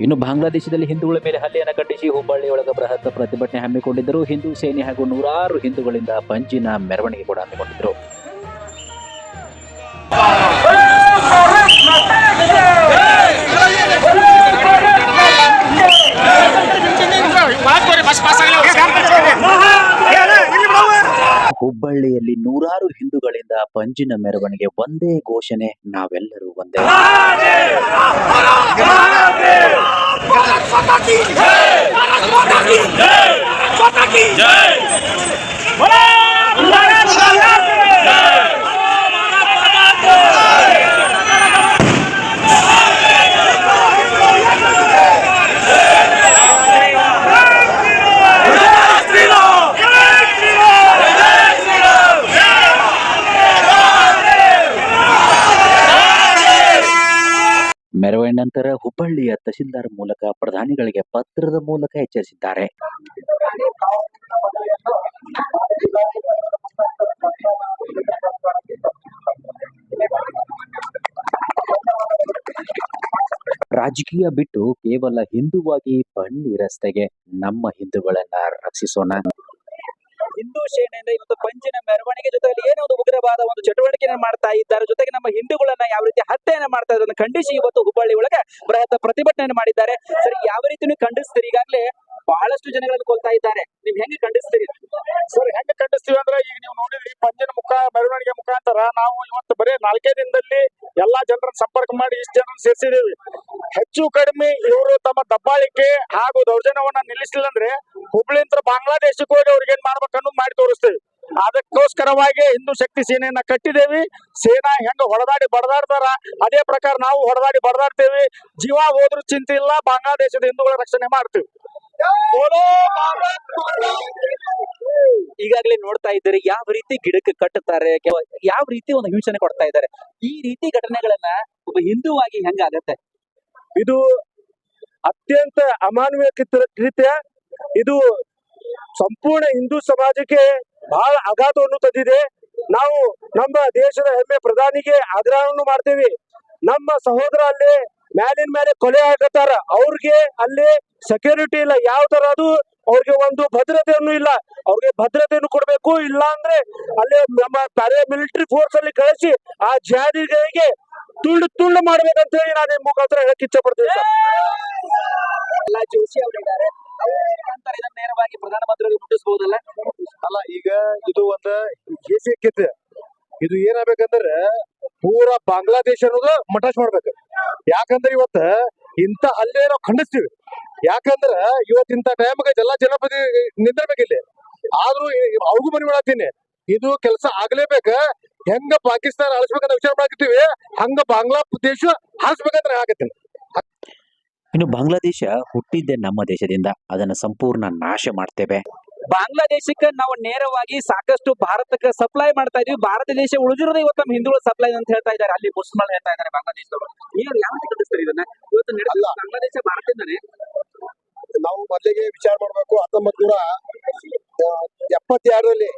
ಇನ್ನು ಬಾಂಗ್ಲಾದೇಶದಲ್ಲಿ ಹಿಂದೂಗಳ ಮೇಲೆ ಹಲ್ಲೆಯನ್ನು ಖಂಡಿಸಿ ಹುಬ್ಬಳ್ಳಿ ಬೃಹತ್ ಪ್ರತಿಭಟನೆ ಹಮ್ಮಿಕೊಂಡಿದ್ದರು. ಹಿಂದೂ ಸೇನೆ ಹಾಗೂ ನೂರಾರು ಹಿಂದೂಗಳಿಂದ ಪಂಜಿನ ಮೆರವಣಿಗೆ ಕೂಡ ಹಮ್ಮಿಕೊಂಡಿದ್ದರು. ಹುಬ್ಬಳ್ಳಿಯಲ್ಲಿ ನೂರಾರು ಹಿಂದೂಗಳಿಂದ ಪಂಜಿನ ಮೆರವಣಿಗೆ ಒಂದೇ ಘೋಷಣೆ. ನಾವೆಲ್ಲರೂ ಒಂದೇ. ಮೆರವಣಿಗೆ ನಂತರ ಹುಬ್ಬಳ್ಳಿಯ ತಹಸೀಲ್ದಾರ್ ಮೂಲಕ ಪ್ರಧಾನಿಗಳಿಗೆ ಪತ್ರದ ಮೂಲಕ ಎಚ್ಚರಿಸಿದ್ದಾರೆ. ರಾಜಕೀಯ ಬಿಟ್ಟು ಕೇವಲ ಹಿಂದುವಾಗಿ ಬನ್ನಿ ರಸ್ತೆಗೆ ನಮ್ಮ ಹಿಂದುಗಳನ್ನ ರಕ್ಷಿಸೋಣ. ಹಿಂದೂ ಸೇನೆಯಿಂದ ಇವತ್ತು ಪಂಚಿನ ಮೆರವಣಿಗೆ ಜೊತೆಯಲ್ಲಿ ಏನೋ ಒಂದು ಉಗ್ರವಾದ ಒಂದು ಚಟುವಟಿಕೆಯನ್ನು ಮಾಡ್ತಾ ಇದ್ದಾರೆ. ಜೊತೆಗೆ ನಮ್ಮ ಹಿಂದೂಗಳನ್ನ ಯಾವ ರೀತಿ ಹತ್ಯೆಯನ್ನ ಮಾಡ್ತಾ ಇರೋದನ್ನ ಖಂಡಿಸಿ ಇವತ್ತು ಹುಬ್ಬಳ್ಳಿ ಒಳಗೆ ಬೃಹತ್ ಪ್ರತಿಭಟನೆಯನ್ನು ಮಾಡಿದ್ದಾರೆ. ಸರಿ, ಯಾವ ರೀತಿ ಖಂಡಿಸ್ತೀರಿ. ಈಗಾಗಲೇ ಬಹಳಷ್ಟು ಜನಗಳನ್ನು ಕೊಲ್ತಾ ಇದ್ದಾರೆ. ನೀವ್ ಹೆಂಗೆ ಖಂಡಿಸ್ತೀರಿ? ಸರ್ ಹೆಂಗ್ ಖಂಡಿಸ್ತೀವಿ ಅಂದ್ರೆ ಈಗ ನೀವು ನೋಡಿದ್ರಿ ಪಂಜಿನ ಮುಖ, ಮೆರವಣಿಗೆ ಮುಖಾಂತರ ನಾವು ಇವತ್ತು ಬರೀ ನಾಲ್ಕೇ ದಿನದಲ್ಲಿ ಎಲ್ಲಾ ಜನರನ್ನ ಸಂಪರ್ಕ ಮಾಡಿ ಇಷ್ಟು ಜನರನ್ನ ಸೇರಿಸಿದೀವಿ. ಹೆಚ್ಚು ಕಡಿಮೆ ಇವರು ತಮ್ಮ ದಬ್ಬಾಳಿಕೆ ಹಾಗೂ ದೌರ್ಜನ್ಯವನ್ನ ನಿಲ್ಲಿಸಲಿಲ್ಲ ಅಂದ್ರೆ ಹುಬ್ಳಿಂತ ಬಾಂಗ್ಲಾದೇಶಕ್ಕೆ ಹೋಗಿ ಅವ್ರಿಗೆ ಏನ್ ಮಾಡ್ಬೇಕನ್ನು ಮಾಡಿ ತೋರಿಸ್ತೇವೆ. ಅದಕ್ಕೋಸ್ಕರವಾಗಿ ಹಿಂದೂ ಶಕ್ತಿ ಸೇನೆಯನ್ನ ಕಟ್ಟಿದೇವಿ. ಸೇನಾ ಹೆಂಗ ಹೊಡೆದಾಡಿ ಬಡದಾಡ್ತಾರ, ಅದೇ ಪ್ರಕಾರ ನಾವು ಹೊಡೆದಾಡಿ ಬಡದಾಡ್ತೇವಿ. ಜೀವ ಹೋದ್ರೂ ಚಿಂತೆ ಇಲ್ಲ, ಬಾಂಗ್ಲಾದೇಶದ ಹಿಂದೂಗಳ ರಕ್ಷಣೆ ಮಾಡ್ತೀವಿ. ಈಗಾಗಲೇ ನೋಡ್ತಾ ಇದ್ದಾರೆ ಯಾವ ರೀತಿ ಗಿಡಕ್ಕೆ ಕಟ್ಟುತ್ತಾರೆ ಯಾವ ರೀತಿ ಒಂದು ಹಿಂಸನೆ ಕೊಡ್ತಾ ಇದ್ದಾರೆ. ಈ ರೀತಿ ಘಟನೆಗಳನ್ನ ಒಬ್ಬ ಹಿಂದೂವಾಗಿ ಹೆಂಗಾಗತ್ತೆ? ಇದು ಅತ್ಯಂತ ಅಮಾನವೀಯ ರೀತಿಯ ಇದು ಸಂಪೂರ್ಣ ಹಿಂದೂ ಸಮಾಜಕ್ಕೆ ಬಹಳ ಆಘಾತವನ್ನು ತಂದಿದೆ. ನಾವು ನಮ್ಮ ದೇಶದ ಹೆಮ್ಮೆ ಪ್ರಧಾನಿಗೆ ಆಗ್ರಹವನ್ನು ಮಾಡ್ತೇವೆ. ನಮ್ಮ ಸಹೋದರ ಅಲ್ಲಿ ಮ್ಯಾಲಿನ ಮೇಲೆ ಕೊಲೆ ಆಗತ್ತಾರ. ಅವ್ರಿಗೆ ಅಲ್ಲಿ ಸೆಕ್ಯೂರಿಟಿ ಇಲ್ಲ. ಯಾವ ತರ ಅದು? ಅವ್ರಿಗೆ ಒಂದು ಭದ್ರತೆಯನ್ನು ಇಲ್ಲ. ಅವ್ರಿಗೆ ಭದ್ರತೆಯನ್ನು ಕೊಡಬೇಕು. ಇಲ್ಲ ಅಂದ್ರೆ ಅಲ್ಲಿ ನಮ್ಮ ಪ್ಯಾರಾ ಮಿಲಿಟರಿ ಫೋರ್ಸ್ ಅಲ್ಲಿ ಕಳಿಸಿ ಆ ಜಾದಿಗಳಿಗೆ ತುಂಡು ತುಂಡು ಮಾಡ್ಬೇಕಂತ ಹೇಳಿ ನಾನು ಮುಖಾಂತರ ಹೇಳಕ್ ಇಚ್ಛೆ ಪಡ್ತೀನಿ ಸರ್. ಎಲ್ಲ ಜೋಶಿ ಅವರಿದ್ದಾರೆ ನೇರವಾಗಿ ಪ್ರಧಾನಮಂತ್ರಿಗಳಿಗೆ ಮುಟ್ಟಿಸಬಹುದಲ್ಲ ಅಲ್ಲ ಈಗ ಇದು ಒಂದು ದೇಶಕ್ಕಿತ್ತು ಇದು ಏನಾಗ್ಬೇಕಂದ್ರೆ ಪೂರಾ ಬಾಂಗ್ಲಾದೇಶ ಅನ್ನೋದು ಮಟಾಶ್ ಮಾಡ್ಬೇಕು. ಯಾಕಂದ್ರೆ ಇವತ್ತ ಇಂತ ಹಲ್ಲೆ ನಾವು ಖಂಡಿಸ್ತೀವಿ. ಯಾಕಂದ್ರ ಇವತ್ತಿಂತ ಟೈಮ್ಗೆ ಎಲ್ಲಾ ಜನಪದಿ ನಿಂದಿರ್ಬೇಕಿಲ್ಲಿ. ಆದ್ರೂ ಅವ್ರಿಗೂ ಮನೆ ಮಾಡತ್ತೀನಿ ಇದು ಕೆಲಸ ಆಗ್ಲೇಬೇಕ. ಹೆಂಗ ಪಾಕಿಸ್ತಾನ ಅಳಿಸ್ಬೇಕಂತ ವಿಚಾರ ಮಾಡಕತ್ತೀವಿ ಹಂಗ ಬಾಂಗ್ಲಾದೇಶ ಹಾರಿಸ್ಬೇಕಂತ ಆಗತ್ತೀನಿ. ಇನ್ನು ಬಾಂಗ್ಲಾದೇಶ ಹುಟ್ಟಿದ್ದೆ ನಮ್ಮ ದೇಶದಿಂದ. ಅದನ್ನು ಸಂಪೂರ್ಣ ನಾಶ ಮಾಡ್ತೇವೆ. ಬಾಂಗ್ಲಾದೇಶಕ್ಕೆ ನಾವು ನೇರವಾಗಿ ಸಾಕಷ್ಟು ಭಾರತಕ್ಕೆ ಸಪ್ಲೈ ಮಾಡ್ತಾ ಇದೀವಿ. ಭಾರತ ದೇಶ ಉಳಿದಿರೋದೇ ಇವತ್ತು ನಮ್ಮ ಹಿಂದೂಗಳ ಸಪ್ಲೈ ಅಂತ ಹೇಳ್ತಾ ಇದ್ದಾರೆ. ಅಲ್ಲಿ ಮುಸ್ಲಿಮ್ ಹೇಳ್ತಾ ಇದ್ದಾರೆ ಬಾಂಗ್ಲಾದೇಶದವರು. ನೀವು ಯಾವ ಕಲಿಸ್ತಾರೆ ಇದನ್ನ? ಇವತ್ತು ಬಾಂಗ್ಲಾದೇಶ ಭಾರತದಿಂದನೇ? ನಾವು ಮೊದಲಿಗೆ ವಿಚಾರ ಮಾಡಬೇಕು. ಹತ್ತೊಂಬತ್ ನೂರ ಎಪ್ಪತ್ತೆರಡರಲ್ಲಿ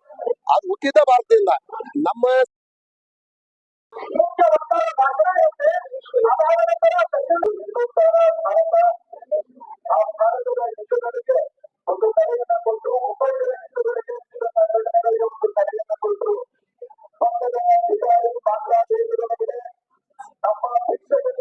I said,